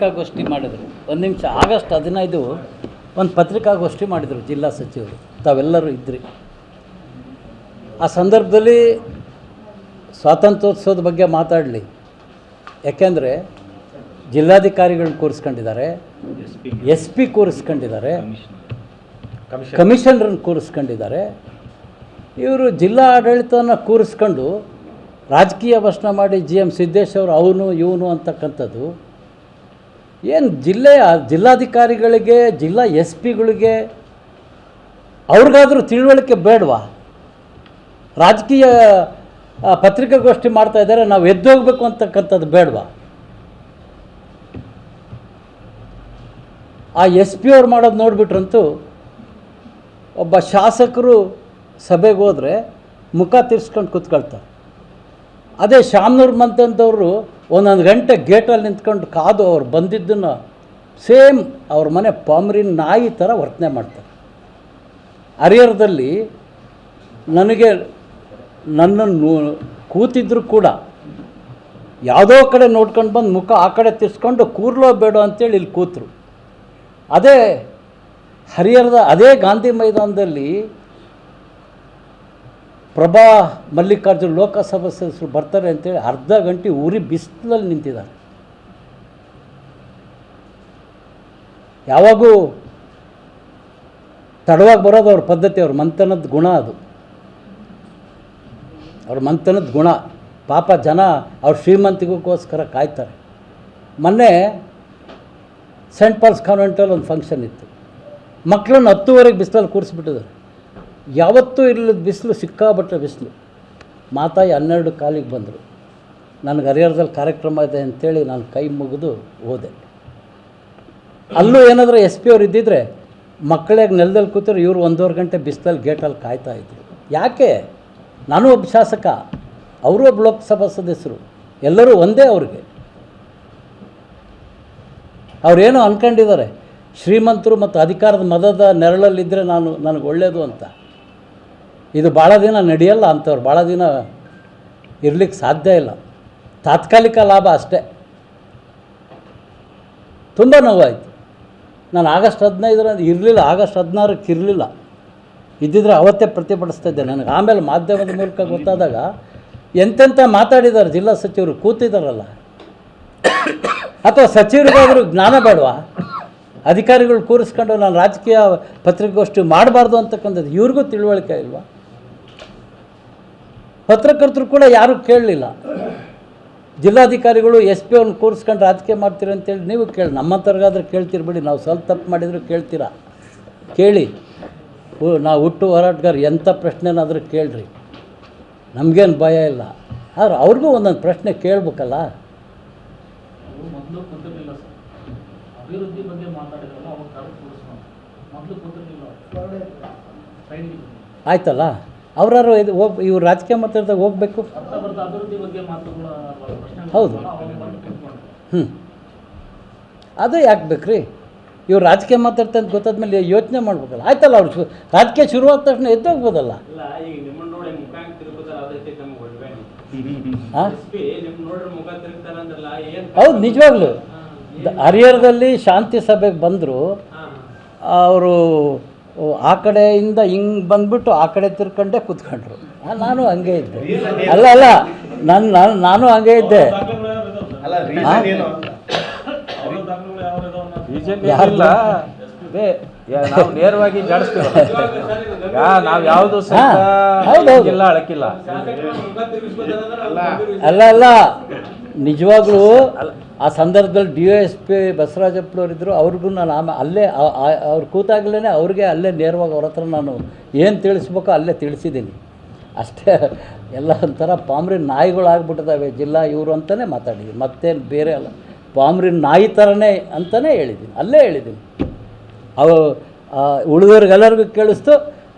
ಪತ್ರಿಕಾಗೋಷ್ಠಿ ಮಾಡಿದರು. ಒಂದು ನಿಮಿಷ, ಆಗಸ್ಟ್ ಹದಿನೈದು ಒಂದು ಪತ್ರಿಕಾಗೋಷ್ಠಿ ಮಾಡಿದರು ಜಿಲ್ಲಾ ಸಚಿವರು. ತಾವೆಲ್ಲರೂ ಇದ್ರಿ. ಆ ಸಂದರ್ಭದಲ್ಲಿ ಸ್ವಾತಂತ್ರ್ಯೋತ್ಸವದ ಬಗ್ಗೆ ಮಾತಾಡಲಿ. ಯಾಕೆಂದರೆ ಜಿಲ್ಲಾಧಿಕಾರಿಗಳನ್ನ ಕೂರಿಸ್ಕೊಂಡಿದ್ದಾರೆ, ಎಸ್ ಪಿ ಕೂರಿಸ್ಕೊಂಡಿದ್ದಾರೆ ಕಮಿಷನರನ್ನು ಕೂರಿಸ್ಕೊಂಡಿದ್ದಾರೆ. ಇವರು ಜಿಲ್ಲಾ ಆಡಳಿತನ ಕೂರಿಸ್ಕೊಂಡು ರಾಜಕೀಯ ಭಾಷಣ ಮಾಡಿ ಜಿ ಎಂ ಸಿದ್ದೇಶ್ ಅವರು, ಅವನು, ಇವನು ಅಂತಕ್ಕಂಥದ್ದು ಏನು ಜಿಲ್ಲೆಯ ಜಿಲ್ಲಾಧಿಕಾರಿಗಳಿಗೆ, ಜಿಲ್ಲಾ ಎಸ್ ಪಿಗಳಿಗೆ ಅವ್ರಿಗಾದರೂ ತಿಳುವಳಿಕೆ ಬೇಡವಾ? ರಾಜಕೀಯ ಪತ್ರಿಕಾಗೋಷ್ಠಿ ಮಾಡ್ತಾ ಇದ್ದಾರೆ, ನಾವು ಎದ್ದೋಗ್ಬೇಕು ಅಂತಕ್ಕಂಥದ್ದು ಬೇಡವಾ? ಆ ಎಸ್ ಪಿ ಅವ್ರು ಮಾಡೋದು ನೋಡಿಬಿಟ್ರಂತೂ ಒಬ್ಬ ಶಾಸಕರು ಸಭೆಗೆ ಹೋದರೆ ಮುಖ ತಿರ್ಸ್ಕೊಂಡು ಕೂತ್ಕೊಳ್ತಾರೆ. ಅದೇ ಶಾಮನೂರು ಮಂತಂದವರು ಒಂದೊಂದು ಗಂಟೆ ಗೇಟಲ್ಲಿ ನಿಂತ್ಕೊಂಡು ಕಾದು ಅವ್ರು ಬಂದಿದ್ದನ್ನು ಸೇಮ್ ಅವ್ರ ಮನೆ ಪಾಮ್ರಿನ ನಾಯಿ ಥರ ವರ್ತನೆ ಮಾಡ್ತಾರೆ. ಹರಿಹರದಲ್ಲಿ ನನಗೆ ನನ್ನನ್ನು ಕೂತಿದ್ರು ಕೂಡ ಯಾವುದೋ ಕಡೆ ನೋಡ್ಕೊಂಡು ಬಂದು ಮುಖ ಆ ಕಡೆ ತಿರ್ಸ್ಕೊಂಡು ಕೂರ್ಲೋ ಬೇಡ ಅಂತೇಳಿ ಇಲ್ಲಿ ಕೂತರು. ಅದೇ ಹರಿಹರದ ಅದೇ ಗಾಂಧಿ ಮೈದಾನದಲ್ಲಿ ಪ್ರಭಾ ಮಲ್ಲಿಕಾರ್ಜುನ್ ಲೋಕಸಭಾ ಸದಸ್ಯರು ಬರ್ತಾರೆ ಅಂತೇಳಿ ಅರ್ಧ ಗಂಟೆ ಉರಿ ಬಿಸಿಲಲ್ಲಿ ನಿಂತಿದ್ದಾರೆ. ಯಾವಾಗೂ ತಡವಾಗಿ ಬರೋದು ಅವ್ರ ಪದ್ಧತಿ, ಅವ್ರ ಮಂಥನದ ಗುಣ ಅದು. ಅವ್ರ ಮಂಥನದ ಗುಣ. ಪಾಪ ಜನ ಅವ್ರ ಶ್ರೀಮಂತಿಗೋಸ್ಕರ ಕಾಯ್ತಾರೆ. ಮೊನ್ನೆ ಸೆಂಟ್ ಪಾಲ್ಸ್ ಕಾನ್ವೆಂಟಲ್ಲಿ ಒಂದು ಫಂಕ್ಷನ್ ಇತ್ತು. ಮಕ್ಕಳನ್ನ ಹತ್ತುವರೆಗೆ ಬಿಸಿಲಲ್ಲಿ ಕೂರಿಸ್ಬಿಟ್ಟಿದ್ದಾರೆ. ಯಾವತ್ತೂ ಇರಲಿಲ್ಲ ಬಿಸಿಲು ಸಿಕ್ಕಾಬಟ್ಟೆ ಬಿಸಿಲು. ಮಾತಾಯಿ ಹನ್ನೆರಡು ಕಾಲಿಗೆ ಬಂದರು. ನನಗೆ ಹರಿಹರದಲ್ಲಿ ಕಾರ್ಯಕ್ರಮ ಇದೆ ಅಂತೇಳಿ ನಾನು ಕೈ ಮುಗಿದು ಹೋದೆ. ಅಲ್ಲೂ ಏನಾದರೂ ಎಸ್ ಪಿ ಅವ್ರು ಇದ್ದಿದ್ರೆ ಮಕ್ಕಳಿಗೆ ನೆಲದಲ್ಲಿ ಕೂತಿರು ಇವರು ಒಂದೂವರೆ ಗಂಟೆ ಬಿಸಿಲಲ್ಲಿ ಗೇಟಲ್ಲಿ ಕಾಯ್ತಾ ಇದ್ದರು ಯಾಕೆ? ನಾನು ಒಬ್ಬ ಶಾಸಕ, ಅವರು ಒಬ್ಬ ಲೋಕಸಭಾ ಸದಸ್ಯರು, ಎಲ್ಲರೂ ಒಂದೇ ಅವ್ರಿಗೆ. ಅವರೇನು ಅಂದ್ಕೊಂಡಿದ್ದಾರೆ ಶ್ರೀಮಂತರು ಮತ್ತು ಅಧಿಕಾರದ ಮದದ ನೆರಳಲ್ಲಿದ್ದರೆ ನಾನು ನನಗೆ ಒಳ್ಳೆಯದು ಅಂತ. ಇದು ಭಾಳ ದಿನ ನಡೆಯಲ್ಲ ಅಂಥವ್ರು ಭಾಳ ದಿನ ಇರಲಿಕ್ಕೆ ಸಾಧ್ಯ ಇಲ್ಲ. ತಾತ್ಕಾಲಿಕ ಲಾಭ ಅಷ್ಟೇ. ತುಂಬ ನೋವಾಯಿತು. ನಾನು ಆಗಸ್ಟ್ ಹದಿನೈದರ, ಇರಲಿಲ್ಲ, ಆಗಸ್ಟ್ ಹದಿನಾರಕ್ಕೆ ಇರಲಿಲ್ಲ. ಇದ್ದಿದ್ರೆ ಅವತ್ತೇ ಪ್ರತಿಭಟಿಸ್ತಿದ್ದೆ ನನಗೆ. ಆಮೇಲೆ ಮಾಧ್ಯಮದ ಮೂಲಕ ಗೊತ್ತಾದಾಗ ಎಂತೆಂಥ ಮಾತಾಡಿದ್ದಾರೆ ಜಿಲ್ಲಾ ಸಚಿವರು, ಕೂತಿದ್ದಾರಲ್ಲ. ಅಥವಾ ಸಚಿವರಿಗಾದರೂ ಜ್ಞಾನ ಬೇಡವಾ? ಅಧಿಕಾರಿಗಳು ಕೂರಿಸ್ಕೊಂಡು ನಾನು ರಾಜಕೀಯ ಪತ್ರಿಕಾಗೋಷ್ಠಿ ಮಾಡಬಾರ್ದು ಅಂತಕ್ಕಂಥದ್ದು ಇವ್ರಿಗೂ ತಿಳುವಳಿಕೆ ಇಲ್ವಾ? ಪತ್ರಕರ್ತರು ಕೂಡ ಯಾರೂ ಕೇಳಲಿಲ್ಲ. ಜಿಲ್ಲಾಧಿಕಾರಿಗಳು ಎಸ್ ಪಿ ಅವ್ರನ್ನ ಕೂರಿಸ್ಕೊಂಡು ರಾಜಕೀಯ ಮಾಡ್ತೀರಿ ಅಂತೇಳಿ ನೀವು ಕೇಳಿ ನಮ್ಮ ಕೇಳ್ತೀರಿ ಬಿಡಿ ನಾವು ಸ್ವಲ್ಪ ತಪ್ಪು ಮಾಡಿದರೂ ಕೇಳ್ತೀರಾ? ಕೇಳಿ. ನಾವು ಹುಟ್ಟು ಹೋರಾಟಗಾರ ಎಂಥ ಪ್ರಶ್ನೆನಾದರೂ ಕೇಳ್ರಿ. ನಮಗೇನು ಭಯ ಇಲ್ಲ. ಆದ್ರೆ ಅವ್ರಿಗೂ ಒಂದೊಂದು ಪ್ರಶ್ನೆ ಕೇಳಬೇಕಲ್ಲ. ಆಯ್ತಲ್ಲ? ಅವ್ರಾರು ಇದು ಹೋಗ್ ಇವ್ರು ರಾಜಕೀಯ ಮಾತಾಡ್ದಾಗ ಹೋಗ್ಬೇಕು. ಹೌದು. ಹ್ಞೂ ಅದು ಯಾಕೆ ಬೇಕ್ರಿ? ಇವ್ರು ರಾಜಕೀಯ ಮಾತಾಡ್ತಾ ಅಂತ ಗೊತ್ತಾದ್ಮೇಲೆ ಯೋಚನೆ ಮಾಡ್ಬೇಕಲ್ಲ. ಆಯ್ತಲ್ಲ ಅವ್ರು ಶು ರಾಜಕೀಯ ಶುರುವಾದ ತಕ್ಷಣ ಎದ್ದೋಗ್ಬೋದಲ್ಲ? ಹೌದು ನಿಜವಾಗ್ಲೂ. ಹರಿಹರದಲ್ಲಿ ಶಾಂತಿ ಸಭೆಗೆ ಬಂದರು. ಅವರು ಆ ಕಡೆಯಿಂದ ಹಿಂಗೆ ಬಂದ್ಬಿಟ್ಟು ಆ ಕಡೆ ತಿರ್ಕೊಂಡೆ ಕೂತ್ಕೊಂಡ್ರು. ನಾನು ಹಂಗೆ ಇದ್ದೆ. ಅಲ್ಲ ಅಲ್ಲ ನಾನು ನಾನು ನಾನು ಹಂಗೆ ಇದ್ದೆ. ನಾವು ನೇರವಾಗಿ ನಾವು ಯಾವುದು. ಇಲ್ಲ ಅಳಕಿಲ್ಲ. ಅಲ್ಲ ಅಲ್ಲ ನಿಜವಾಗ್ಲೂ ಆ ಸಂದರ್ಭದಲ್ಲಿ ಡಿ ಎಸ್ ಪಿ ಬಸವರಾಜಪ್ಪನವ್ರು ಅವ್ರಿಗೂ ನಾನು ಆಮೇಲೆ ಅಲ್ಲೇ ಅವ್ರು ಕೂತಾಗಲೇ ಅವ್ರಿಗೆ ಅಲ್ಲೇ ನೇರವಾಗಿ ಅವ್ರ ಹತ್ರ ನಾನು ಏನು ತಿಳಿಸ್ಬೇಕೋ ಅಲ್ಲೇ ತಿಳಿಸಿದ್ದೀನಿ. ಅಷ್ಟೇ, ಎಲ್ಲ ಒಂಥರ ಪಾಮ್ರಿನ ನಾಯಿಗಳಾಗ್ಬಿಟ್ಟಿದ್ದಾವೆ ಜಿಲ್ಲಾ ಇವರು ಅಂತಲೇ ಮಾತಾಡಿದ್ದೀನಿ. ಮತ್ತೇನು ಬೇರೆ ಅಲ್ಲ ಪಾಮ್ರಿನ ನಾಯಿ ಥರನೇ ಅಂತಲೇ ಹೇಳಿದ್ದೀನಿ, ಅಲ್ಲೇ ಹೇಳಿದ್ದೀನಿ. ಅವು ಉಳಿದವ್ರಿಗೆಲ್ಲರಿಗೂ ಕೇಳಿಸ್ತು,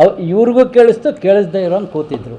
ಅವ್, ಇವ್ರಿಗೂ ಕೇಳಿಸ್ತು, ಕೇಳಿಸ್ದೇ ಇರೋನು ಕೂತಿದ್ರು.